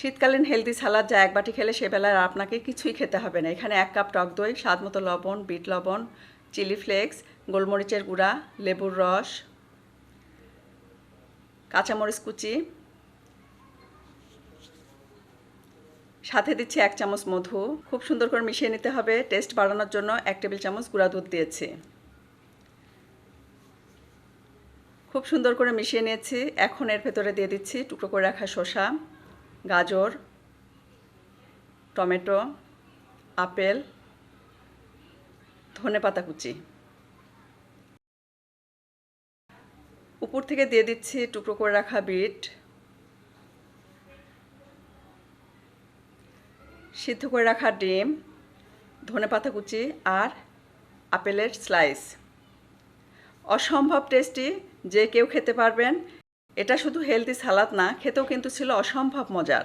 শীতকালীন হেলদি সালাদ যা এক বাটি খেলে সেবেলায় আর আপনাকে কিছুই খেতে হবে না। এখানে এক কাপ টক দই, স্বাদ মতো লবণ, বিট লবণ, চিলি ফ্লেক্স, গোলমরিচের গুঁড়া, লেবুর রস, কাঁচামরিচ কুচি। সাথে দিচ্ছি এক চামচ মধু। খুব সুন্দর করে মিশিয়ে নিতে হবে। টেস্ট বাড়ানোর জন্য এক টেবিল চামচ গুঁড়া দুধ দিয়েছি। খুব সুন্দর করে মিশিয়ে নিয়েছি। এখন এর ভেতরে দিয়ে দিচ্ছি টুকরো করে রাখা শসা। গাজর, টমেটো, আপেল ধনেপাতা কুচি। উপর থেকে দিয়ে দিচ্ছি টুকরো করে রাখা বিট। সিদ্ধ করে রাখা ডিম ধনেপাতা কুচি আর আপেলের স্লাইস। অসম্ভব টেস্টি, যে কেউ খেতে পারবেন এটা শুধু হেলদি সালাদ না খেতেও কিন্তু ছিল অসম্ভব মজার।